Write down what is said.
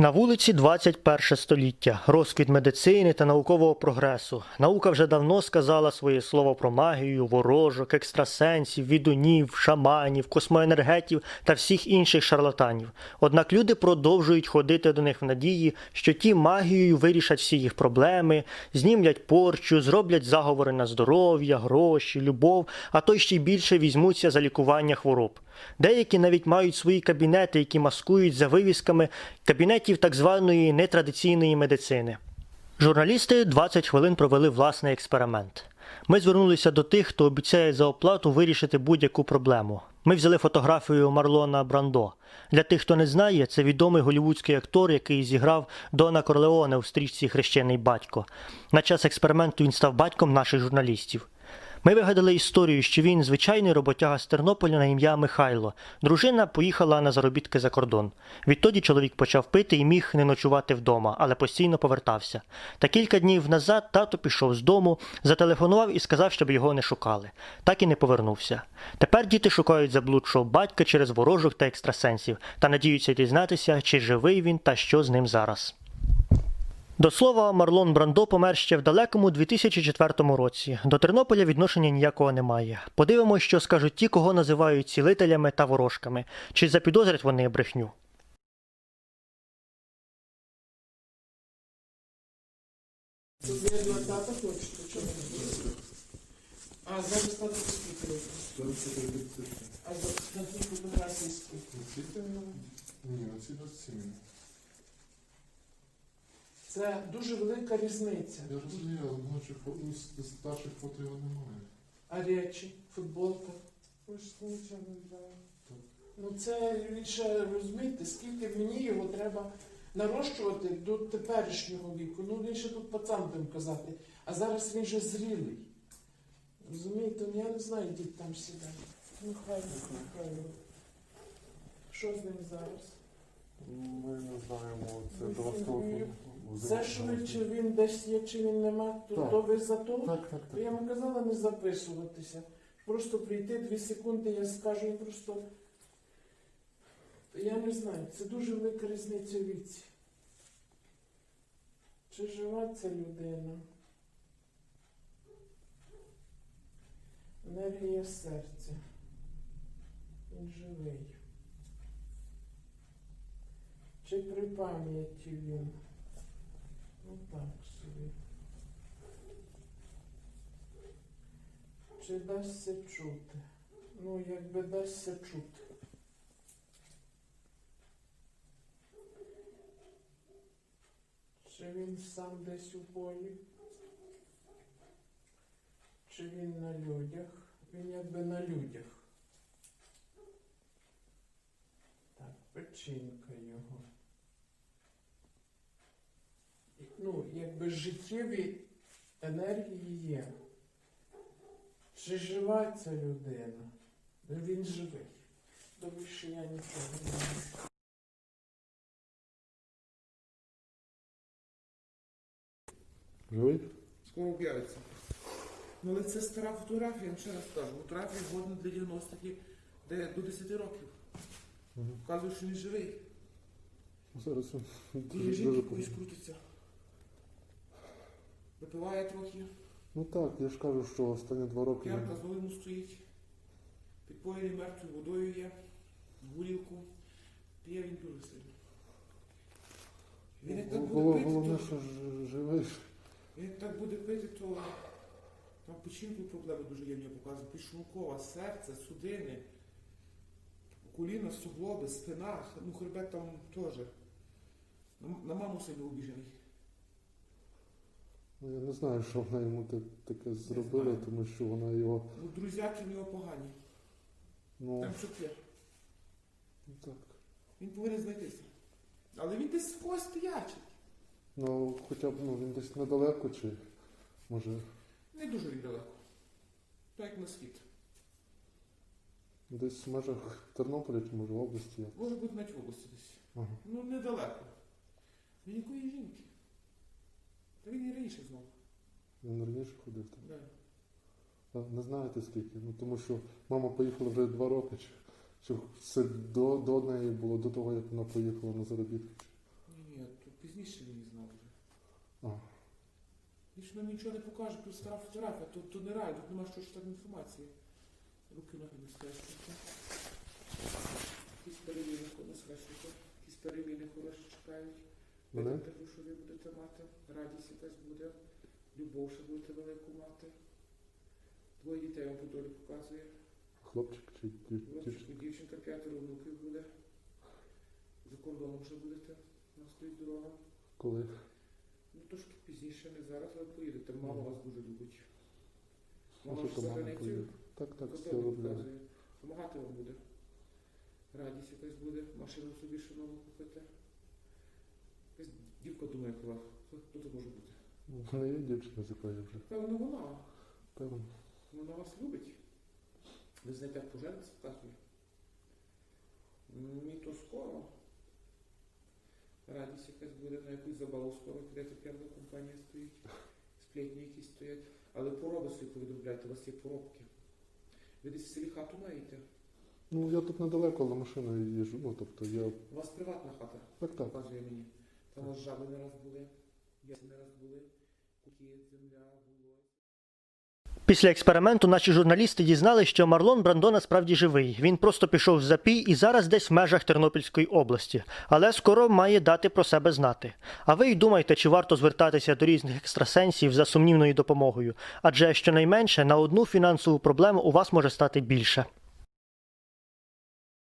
На вулиці 21 століття, розквіт медицини та наукового прогресу. Наука вже давно сказала своє слово про магію, ворожок, екстрасенсів, відунів, шаманів, космоенергетів та всіх інших шарлатанів. Однак люди продовжують ходити до них в надії, що ті магією вирішать всі їх проблеми, знімлять порчу, зроблять заговори на здоров'я, гроші, любов, а то ще й більше візьмуться за лікування хвороб. Деякі навіть мають свої кабінети, які маскують за вивісками кабінетів так званої нетрадиційної медицини. Журналісти 20 хвилин провели власний експеримент. Ми звернулися до тих, хто обіцяє за оплату вирішити будь-яку проблему. Ми взяли фотографію Марлона Брандо. Для тих, хто не знає, це відомий голівудський актор, який зіграв Дона Корлеоне у стрічці Хрещений батько. На час експерименту він став батьком наших журналістів. Ми вигадали історію, що він звичайний роботяга з Тернополя на ім'я Михайло. Дружина поїхала на заробітки за кордон. Відтоді чоловік почав пити і міг не ночувати вдома, але постійно повертався. Та кілька днів назад тато пішов з дому, зателефонував і сказав, щоб його не шукали. Так і не повернувся. Тепер діти шукають заблудшого батька через ворожок та екстрасенсів та надіються дізнатися, чи живий він та що з ним зараз. До слова, Марлон Брандо помер ще в далекому 2004 році. До Тернополя відношення ніякого немає. Подивимось, що скажуть ті, кого називають цілителями та ворожками. Чи запідозрять вони брехню? А зараз тата скільки? А за на тій фотографії скільки? Ні, оці 27. Це дуже велика різниця. Я розумію, але ну, з- з старших фото його немає. А речі, футболка. Ви ж нічого не знаю. Ну це він ще розумієте, скільки мені його треба нарощувати до теперішнього віку. Ну він ще тут пацан будемо казати. А зараз він вже зрілий. Розумієте, ну я не знаю, дід там сідає. Михайло, Михайло. Що з ним зараз? Ми не знаємо, це до вас телефон. Це швидше він десь є, чи він нема, то, Так. то ви за то. Так, так, То я так. йому казала не записуватися. Просто прийти дві секунди, я скажу і просто. Я не знаю, це дуже велика різниця віці. Чи жива ця людина? Енергія серця. Він живий. Чи при пам'яті він? Ну так собі. Чи дасться чути? Ну, якби дасться чути. Чи він сам десь у полі? Чи він на людях? Він якби на людях. Так, печінка його. І, Ну, якби життєві енергії є. Чи жива ця людина? Ну, Він живий. Добре, що я нічого не знаю. Живий? Скоро об'явиться. Ну, але це стара фотографія, я ще раз кажу. Фотографія годна для 90-х, де до 10 років. Вказує, що він живий. Зараз він дуже, жінки дуже крутиться. Випиває трохи, Ну так, я ж кажу, що останні два роки п'янка він з йому стоїть, підпоєний мертвою водою є, горілку. П'є він дуже сильно. Він як так буде пити, головне, то, що ж- живий. він як так буде пити, то там печінку проблеми дуже є в нього показує. Підшлункова, серце, судини, коліна, суглоби, спина, ну хребет там теж. На, на маму сильно обіжений. Ну, Я не знаю, що вона йому так, таке зробила, знаю. тому що вона його, Ну, друзяки в нього погані. ну, Там що є. так. Він повинен знайтися. Але він десь в когось стоячий. Ну, хоча б ну, він десь недалеко, чи може Не дуже він далеко. Так як на схід. десь в межах Тернополя, чи може в області. Може бути навіть в області десь. Ага. Ну, недалеко. Він якої жінки. Та він і раніше знову. Він раніше ходив там. Да. А Не знаєте скільки? Ну тому що мама поїхала вже два роки, чи, чи це до, до неї було, до того, як вона поїхала на заробітки. Ні, ні, то пізніше мені знав вже. А. Більше нам нічого не покаже, тут стара фотографія, тут, тут не рай, тут нема що читати інформації. Руки ноги не скрещуйте. Якісь переміни не скрещуйте. Якісь переміни хороші чекають. Видите, що ви будете мати, радість якась буде, любов, що будете велику мати. Двоє дітей вам по долі показує. Хлопчик чи дів- дівчинка? Дівчинка, п'ятеро внуків буде. За кордоном вже будете. У нас стоїть дорога. Коли? Ну трошки пізніше, не зараз, але поїдете. Мама вас дуже любить. Мама ж за границею. Так, так, все роблю. показує. Помагати вам буде. Радість якась буде, машину собі ще нову купити. Якась дівка думає. Хто хто це може бути? У мене є дівчина, з вже. Певно, вона. Певно. Вона вас любить. Ви знаєте, як пожениться, показує. Мені то скоро. Радість якась буде, на якусь забаву скоро підете, п'ята компанія стоїть, сплетні якісь стоять. Але пороби собі повідомляйте, у вас є поробки. Ви десь в селі хату маєте? Ну, я тут недалеко, але машиною їжджу. Ну, тобто я. У вас приватна хата, Так, так. показує мені. Вас жаби не раз були, ясі не раз були, куки, земля, було. Після експерименту наші журналісти дізнали, що Марлон Брандо насправді живий. Він просто пішов в запій і зараз десь в межах Тернопільської області, але скоро має дати про себе знати. А ви й думайте, чи варто звертатися до різних екстрасенсів за сумнівною допомогою, адже щонайменше на одну фінансову проблему у вас може стати більше.